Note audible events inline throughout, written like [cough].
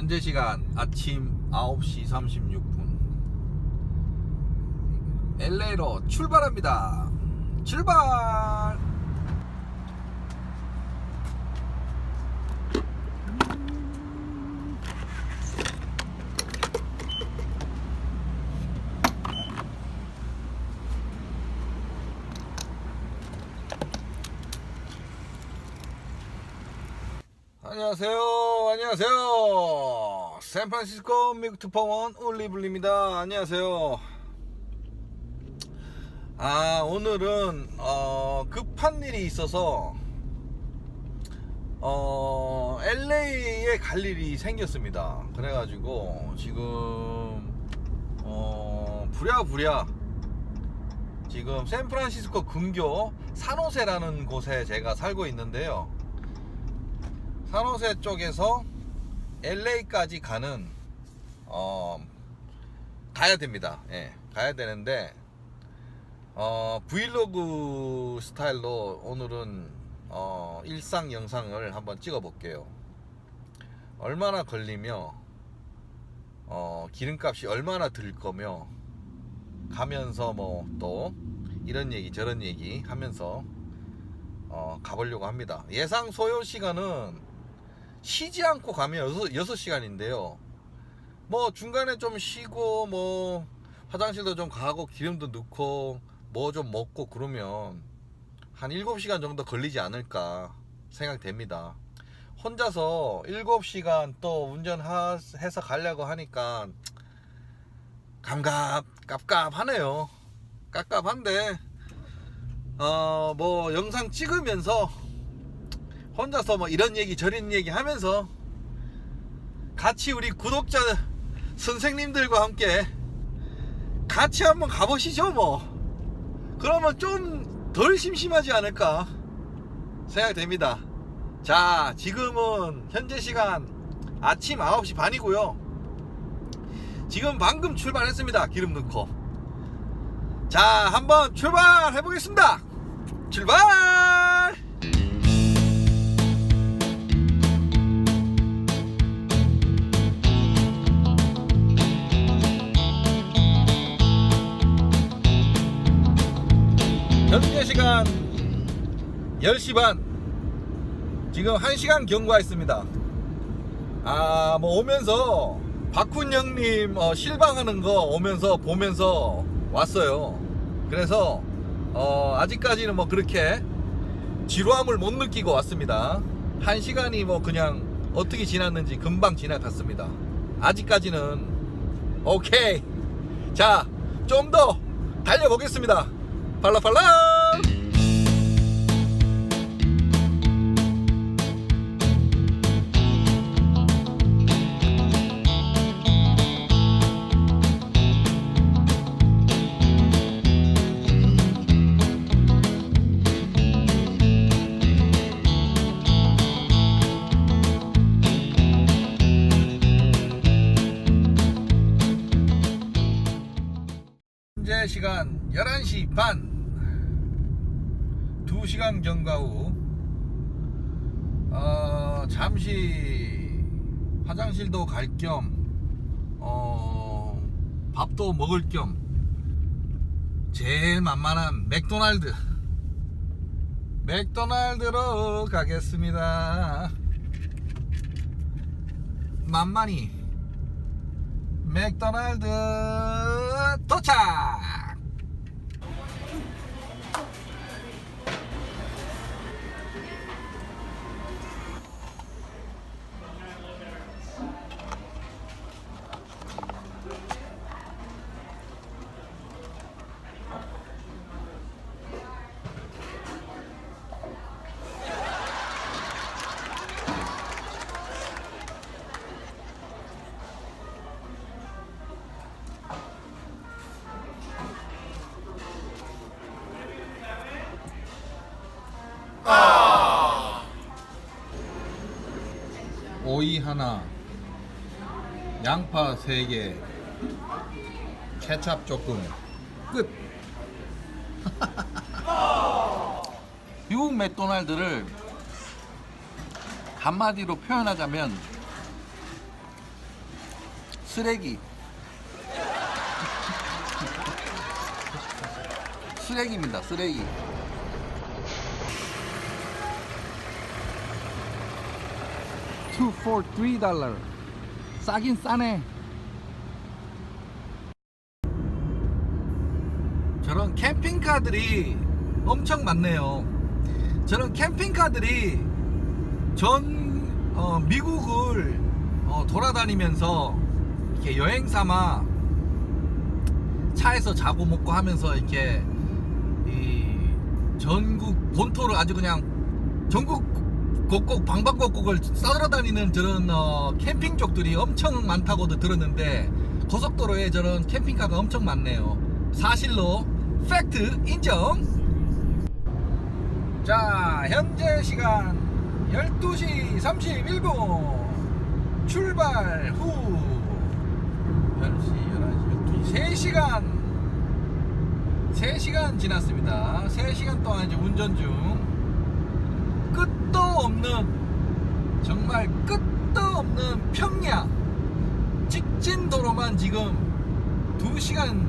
현재 시간 아침 9시 36분. LA로 출발합니다. 출발! 안녕하세요. 안녕하세요. 샌프란시스코 미국 특파원 올리블리입니다. 안녕하세요. 아, 오늘은 어, 급한 일이 있어서 어, LA에 갈 일이 생겼습니다. 그래가지고 지금 어, 부랴부랴 지금 샌프란시스코 근교 산호세라는 곳에 제가 살고 있는데요. 산호세 쪽에서 LA까지 가는 어 가야 됩니다. 예, 가야 되는데 어 브이로그 스타일로 오늘은 어 일상 영상을 한번 찍어 볼게요. 얼마나 걸리며 어 기름값이 얼마나 들 거며 가면서 뭐 또 이런 얘기 저런 얘기 하면서 어 가보려고 합니다. 예상 소요 시간은 쉬지 않고 가면 6, 6시간인데요. 뭐 중간에 좀 쉬고 뭐 화장실도 좀 가고 기름도 넣고 뭐 좀 먹고 그러면 한 7시간 정도 걸리지 않을까 생각됩니다. 혼자서 7시간 또 운전해서 가려고 하니까 감갑 깝깝하네요. 깝깝한데 어 뭐 영상 찍으면서 혼자서 뭐 이런 얘기 저런 얘기 하면서 같이 우리 구독자 선생님들과 함께 같이 한번 가보시죠 뭐. 그러면 좀 덜 심심하지 않을까 생각됩니다. 자 지금은 현재 시간 아침 9시 반이고요. 지금 방금 출발했습니다 기름 넣고. 자 한번 출발해 보겠습니다. 출발 시간 10시 반. 지금 1시간 경과했습니다. 아 뭐 오면서 박훈 형님 어, 실방하는 거 오면서 보면서 왔어요. 그래서 어, 아직까지는 뭐 그렇게 지루함을 못 느끼고 왔습니다. 1시간이 뭐 그냥 어떻게 지났는지 금방 지나갔습니다. 아직까지는 오케이. 자 좀 더 달려보겠습니다. 팔라팔라 반. 2시간 경과 후. 어, 잠시 화장실도 갈겸 어, 밥도 먹을 겸 제일 만만한 맥도날드. 맥도날드로 가겠습니다. 만만히 맥도날드 도착 양파 세 개, 케찹 조금, 끝. [laughs] 미국 맥도날드를 한마디로 표현하자면 쓰레기. [laughs] 쓰레기입니다. 쓰레기. Two for three dollar. 싸긴 싸네. 저런 캠핑카들이 엄청 많네요. 저런 캠핑카들이 전 어, 미국을 어, 돌아다니면서 이렇게 여행 삼아 차에서 자고 먹고 하면서 이렇게 이 전국 본토를 아주 그냥 전국 곳곳 방방곡곡을 싸돌아다니는 저런 어, 캠핑족들이 엄청 많다고도 들었는데 고속도로에 저런 캠핑카가 엄청 많네요. 사실로 팩트 인정. 자 현재 시간 12시 31분 출발 후 10시 11시 12시 3시간 3시간 지났습니다 3시간 동안 이제 운전 중 없는 정말 끝도 없는 평야 직진 도로만 지금 2시간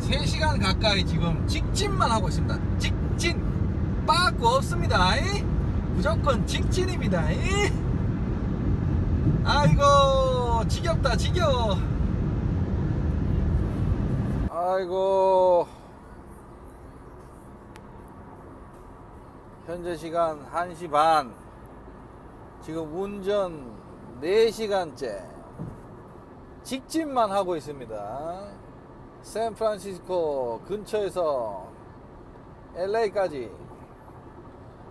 3시간 가까이 지금 직진만 하고 있습니다. 직진. 빠꾸 없습니다. 이? 무조건 직진입니다. 이? 아이고 지겹다 지겨워. 아이고 현재 시간 1시 반. 지금 운전 4시간째 직진만 하고 있습니다. 샌프란시스코 근처에서 LA까지.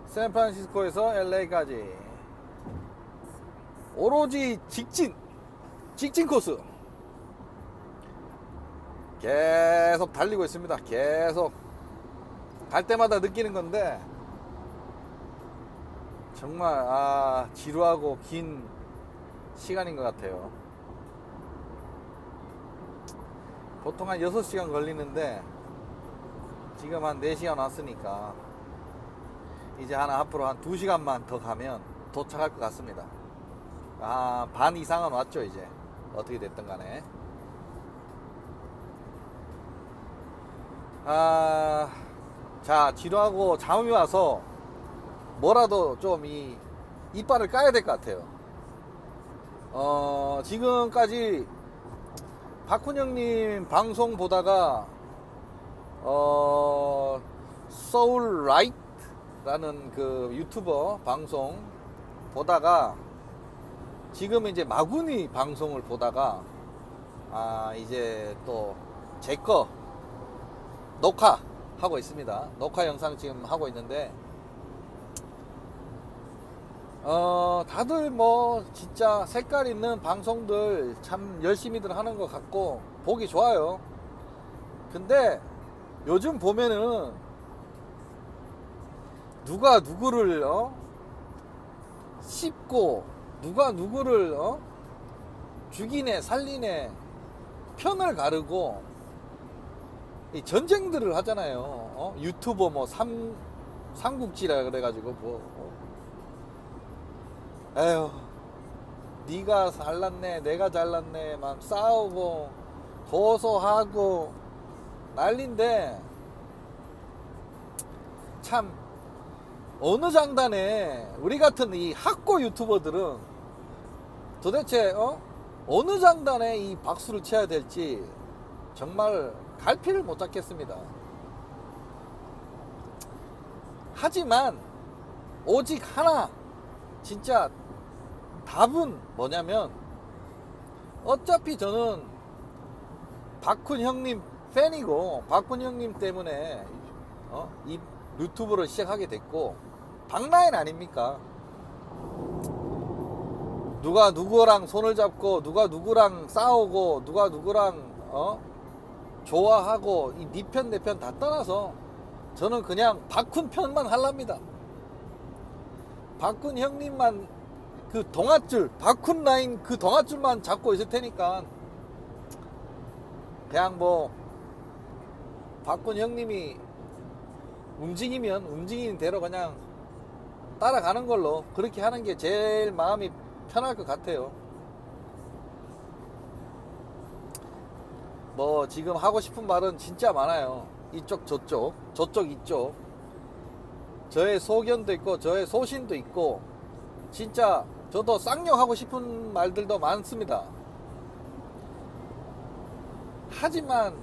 샌프란시스코에서 LA까지. 오로지 직진 직진 코스. 계속 달리고 있습니다. 계속 갈 때마다 느끼는 건데 정말 아 지루하고 긴 시간인 것 같아요 보통 한 6시간 걸리는데 지금 한 4시간 왔으니까 이제 하나 앞으로 한 2시간만 더 가면 도착할 것 같습니다. 아, 반 이상은 왔죠, 이제. 어떻게 됐든 간에. 아, 자, 지루하고 잠이 와서 뭐라도 좀 이 이빨을 까야 될 것 같아요. 어, 지금까지 박훈영님 방송 보다가 어, 소울 라이트라는 그 유튜버 방송 보다가 지금 이제 마구니 방송을 보다가 아 이제 또 제 거 녹화 하고 있습니다. 녹화 영상 지금 하고 있는데 어 다들 뭐 진짜 색깔 있는 방송들 참 열심히들 하는 것 같고 보기 좋아요. 근데 요즘 보면은 누가 누구를 어? 씹고 누가 누구를 어? 죽이네 살리네 편을 가르고 이 전쟁들을 하잖아요. 어? 유튜버 뭐 삼, 삼국지라 그래가지고 뭐 어? 에휴 네가 잘났네 내가 잘났네 막 싸우고 고소하고 난린데 참 어느 장단에 우리 같은 이 학고 유튜버들은 도대체 어? 어느 장단에 이 박수를 쳐야 될지 정말 갈피를 못 잡겠습니다. 하지만 오직 하나 진짜 답은 뭐냐면 어차피 저는 박훈 형님 팬이고 박훈 형님 때문에 어? 이 유튜브를 시작하게 됐고 박라인 아닙니까? 누가 누구랑 손을 잡고 누가 누구랑 싸우고 누가 누구랑 어? 좋아하고 이니편 내편 다 떠나서 저는 그냥 박훈 편만 할랍니다. 박훈 형님만 그 동아줄 박훈 라인 그 동아줄만 잡고 있을 테니까 그냥 뭐 박군 형님이 움직이면 움직이는 대로 그냥 따라가는 걸로 그렇게 하는 게 제일 마음이 편할 것 같아요. 뭐 지금 하고 싶은 말은 진짜 많아요. 이쪽 저쪽 저쪽 이쪽 저의 소견도 있고 저의 소신도 있고 진짜 저도 쌍욕하고 싶은 말들도 많습니다. 하지만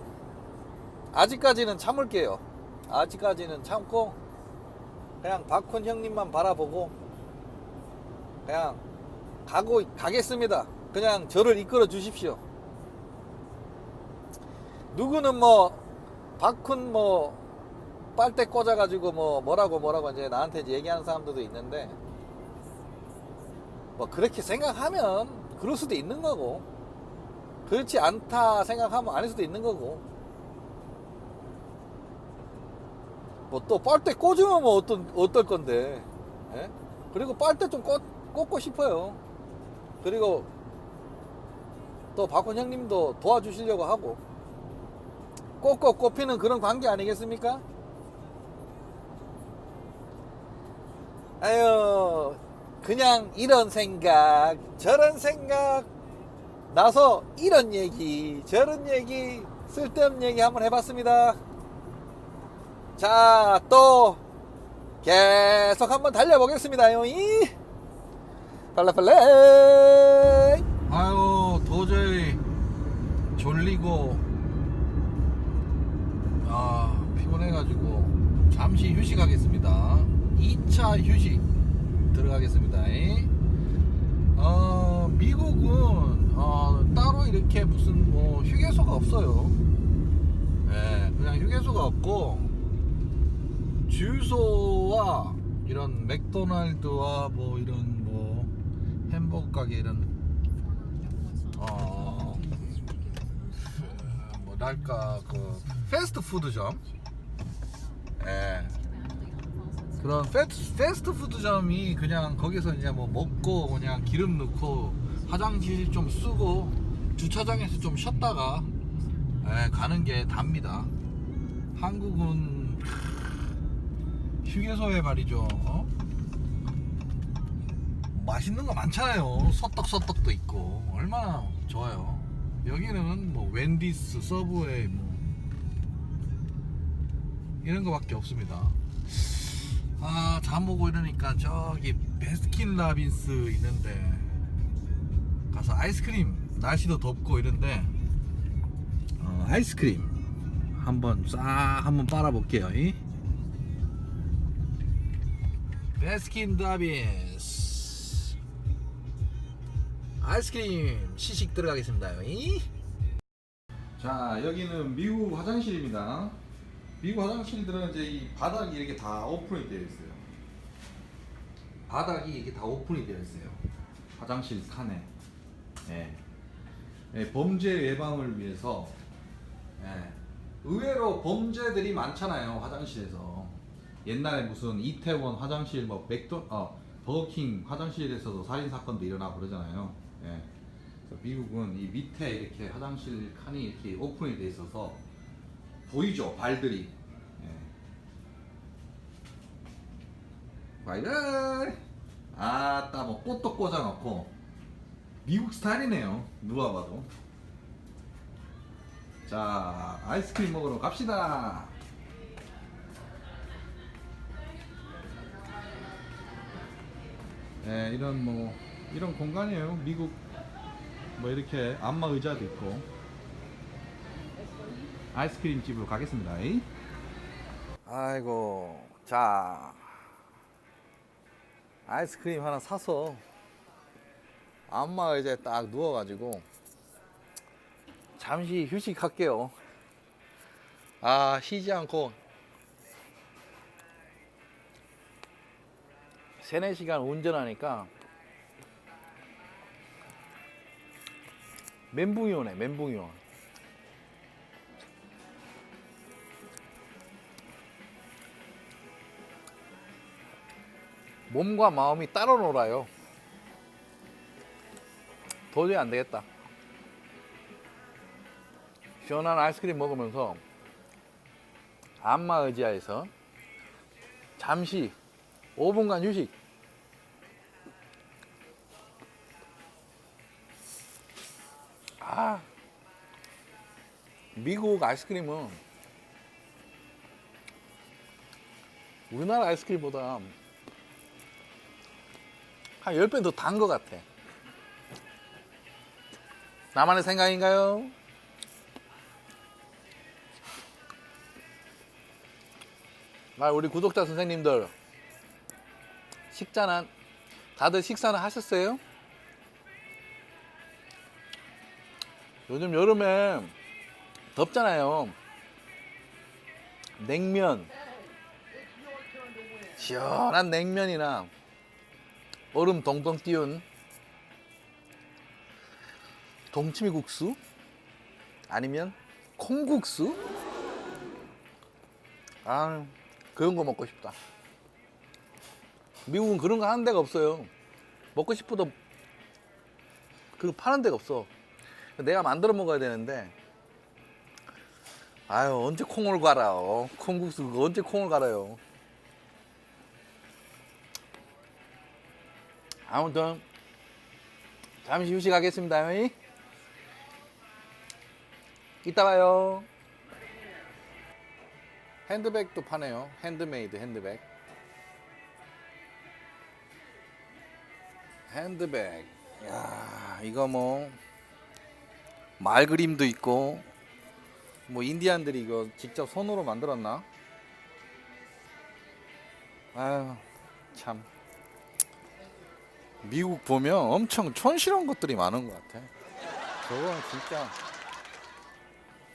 아직까지는 참을게요. 아직까지는 참고 그냥 박훈 형님만 바라보고 그냥 가고 가겠습니다. 그냥 저를 이끌어 주십시오. 누구는 뭐 박훈 뭐 빨대 꽂아가지고 뭐 뭐라고 뭐라고 이제 나한테 이제 얘기하는 사람들도 있는데 뭐 그렇게 생각하면 그럴 수도 있는 거고 그렇지 않다 생각하면 아닐 수도 있는 거고 뭐 또 빨대 꽂으면 뭐 어떤 어떨 건데 예? 그리고 빨대 좀 꽂, 꽂고 싶어요 그리고 또 박훈 형님도 도와주시려고 하고 꽂고 꼽히는 그런 관계 아니겠습니까? 아유 그냥 이런 생각 저런 생각. 나서 이런 얘기 저런 얘기 쓸데없는 얘기 한번 해봤습니다. 자 또 계속 한번 달려보겠습니다 요이. 팔라팔라 아유 도저히 졸리고 아 피곤해가지고 잠시 휴식하겠습니다. 2차 휴식 들어가겠습니다. 어, 미국은 어, 따로 이렇게 무슨 뭐 휴게소가 없어요. 예, 그냥 휴게소가 없고 주유소와 이런 맥도날드와 뭐 이런 뭐 햄버거 가게 이런 어 뭐랄까 그 패스트푸드점. 예 그런 패스, 패스트푸드점이 그냥 거기서 이제 뭐 먹고 그냥 기름 넣고 화장실 좀 쓰고 주차장에서 좀 쉬었다가 예, 가는 게 답니다. 한국은 휴게소에 말이죠. 어? 맛있는 거 많잖아요. 소떡소떡도 있고. 얼마나 좋아요. 여기는 뭐 웬디스 서브웨이 뭐 이런 거밖에 없습니다 아 잠 오고 이러니까 저기 베스킨 라빈스 있는데 가서 아이스크림 날씨도 덥고 이런데 어, 아이스크림 한번 싹 한번 빨아볼게요 이? 베스킨 라빈스 아이스크림 시식 들어가겠습니다 이? 자 여기는 미국 화장실입니다 미국 화장실들은 이제 이 바닥이 이렇게 다 오픈이 되어 있어요 바닥이 이렇게 다 오픈이 되어 있어요 화장실 칸에 예. 예, 범죄 예방을 위해서 예. 의외로 범죄들이 많잖아요 화장실에서 옛날에 무슨 이태원 화장실 뭐 맥도 어 버거킹 화장실에서도 살인 사건도 일어나고 그러잖아요 예. 미국은 이 밑에 이렇게 화장실 칸이 이렇게 오픈이 돼 있어서 보이죠? 발들이. 예. 바이바이 아따 뭐 꽃도 꽂아 놓고. 미국 스타일이네요. 누가 봐도. 자 아이스크림 먹으러 갑시다. 예, 이런 뭐 이런 공간이에요. 미국 뭐 이렇게 안마 의자도 있고 아이스크림 집으로 가겠습니다 아이고 자 아이스크림 하나 사서 안마 의자에 딱 누워가지고 잠시 휴식할게요. 아 쉬지 않고 세네 시간 운전하니까 멘붕이 오네 멘붕이 와. 몸과 마음이 따로 놀아요. 도저히 안 되겠다. 시원한 아이스크림 먹으면서 안마 의자에서 잠시 5분간 휴식. 아, 미국 아이스크림은 우리나라 아이스크림보다 한 10배 더단 것 같아. 나만의 생각인가요? 아, 우리 구독자 선생님들 식사는 다들 식사는 하셨어요? 요즘 여름에 덥잖아요. 냉면, 시원한 냉면이나 얼음 동동 띄운 동치미국수 아니면 콩국수 아 그런 거 먹고 싶다. 미국은 그런 거 하는 데가 없어요. 먹고 싶어도 그거 파는 데가 없어. 내가 만들어 먹어야 되는데 아유 언제 콩을 갈아요 콩국수 언제 콩을 갈아요 아무튼 잠시 휴식하겠습니다? 이따 봐요. 핸드백도 파네요. 핸드메이드 핸드백. 핸드백. 야 이거 뭐 말 그림도 있고 뭐 인디안들이 이거 직접 손으로 만들었나? 아유 참 미국 보면 엄청 촌스러운 것들이 많은 것 같아. 저건 진짜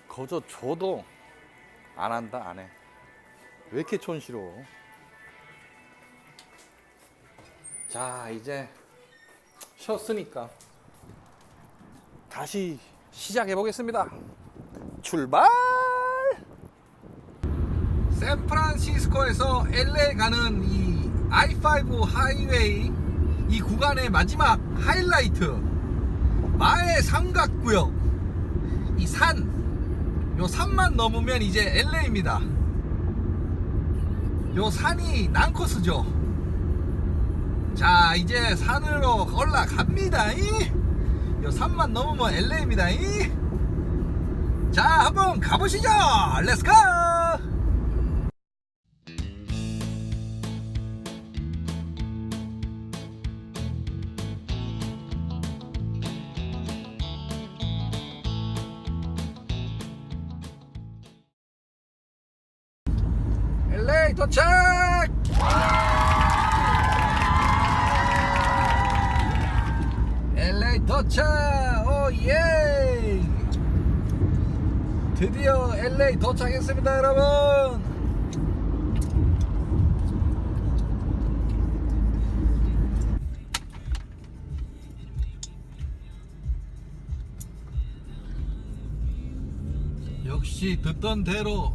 거저 줘도 안 한다 안 해. 왜 이렇게 촌스러워? 자 이제 쉬었으니까 다시 시작해 보겠습니다. 출발! 샌프란시스코에서 LA 가는 이 I5 하이웨이 이 구간의 마지막 하이라이트 마의 삼각구역 이 산, 요 산만 넘으면 이제 LA입니다. 요 산이 난코스죠. 자, 이제 산으로 올라갑니다. 이. 요 산만 넘으면 LA입니다. 이. 자, 한번 가보시죠. 렛츠고! 도착! LA 도착! 오 예! 드디어 LA 도착했습니다, 여러분! 역시 듣던 대로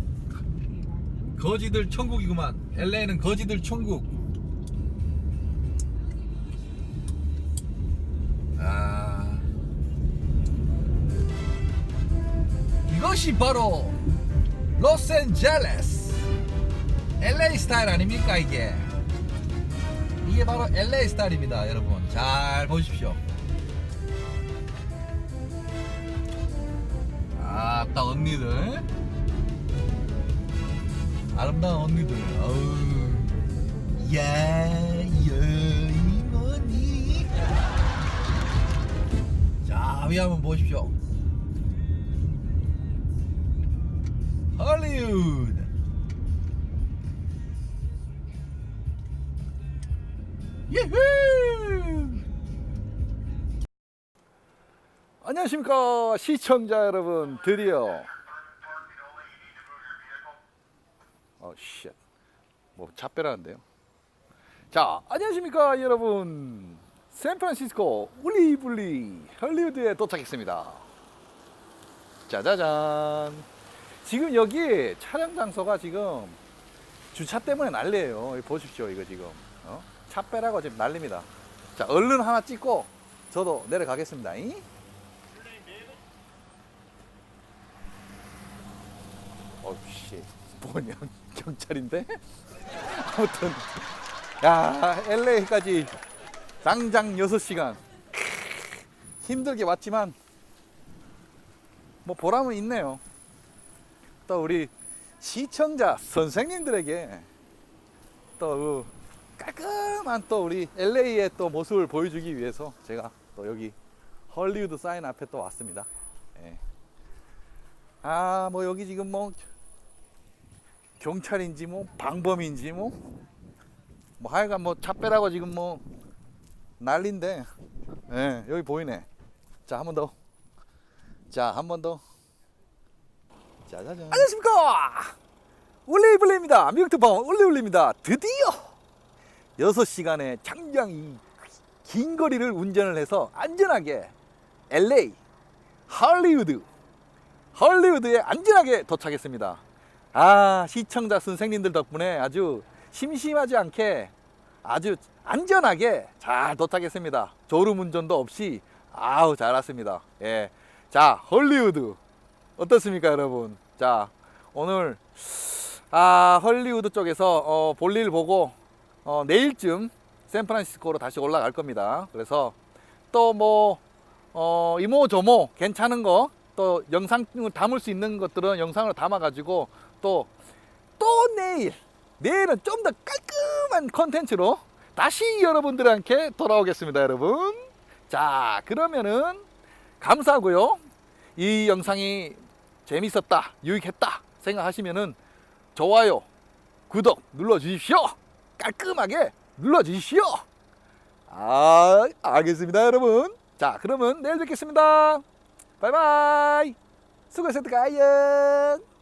거지들 천국이구만. LA는 거지들 천국. 아. 이것이 바로 로스앤젤레스 LA 스타일 아닙니까 이게? 이게 바로 LA 스타일입니다, 여러분. 잘 보십시오. 아따 언니들. 아름다운 언니들. 어우. 야, 여이머니. 자, 위 한번 보십시오. 할리우드. 예후! 안녕하십니까 시청자 여러분 드디어 어 쉣. 뭐 차빼라는데요. 자, 안녕하십니까 여러분. 샌프란시스코 울리블리 헐리우드에 도착했습니다. 짜자잔. 지금 여기 촬영 장소가 지금 주차 때문에 난리예요. 보십시오, 이거 지금. 어? 차 빼라고 지금 난립니다. 자, 얼른 하나 찍고 저도 내려가겠습니다. 잉? 어씨 [laughs] 뭐냐 경찰인데 [laughs] 아무튼 야 LA까지 당장 6시간 힘들게 왔지만 뭐 보람은 있네요 또 우리 시청자 선생님들에게 또그 깔끔한 또 우리 LA의 또 모습을 보여주기 위해서 제가 또 여기 헐리우드 사인 앞에 또 왔습니다. 예. 아, 뭐 여기 지금 뭐 경찰인지 뭐 방범인지 뭐, 뭐 하여간 뭐 차 빼라고 지금 뭐 난린데, 예, 여기 보이네. 자, 한 번 더. 자, 한 번 더. 짜자잔. 안녕하십니까. 올리블리입니다. 미국 특파원 올리블리입니다. 드디어 6시간의 장장 이긴 거리를 운전을 해서 안전하게 LA, 할리우드, 할리우드에 안전하게 도착했습니다. 아, 시청자 선생님들 덕분에 아주 심심하지 않게 아주 안전하게 잘 도착했습니다. 졸음 운전도 없이 아우 잘 왔습니다. 예. 자, 헐리우드 어떻습니까, 여러분? 자, 오늘 아, 헐리우드 쪽에서 어, 볼일 보고 어, 내일쯤 샌프란시스코로 다시 올라갈 겁니다. 그래서 또뭐 어, 이모 저모 괜찮은 거 또 영상을 담을 수 있는 것들은 영상으로 담아가지고 또또 내일 내일은 좀 더 깔끔한 컨텐츠로 다시 여러분들한테 돌아오겠습니다, 여러분. 자, 그러면은 감사하고요. 이 영상이 재밌었다, 유익했다 생각하시면은 좋아요, 구독 눌러 주십시오. 깔끔하게 눌러 주십시오. 아, 알겠습니다, 여러분. 자, 그러면 내일 뵙겠습니다. 바이바이. 수고하셨습니다. 아이언.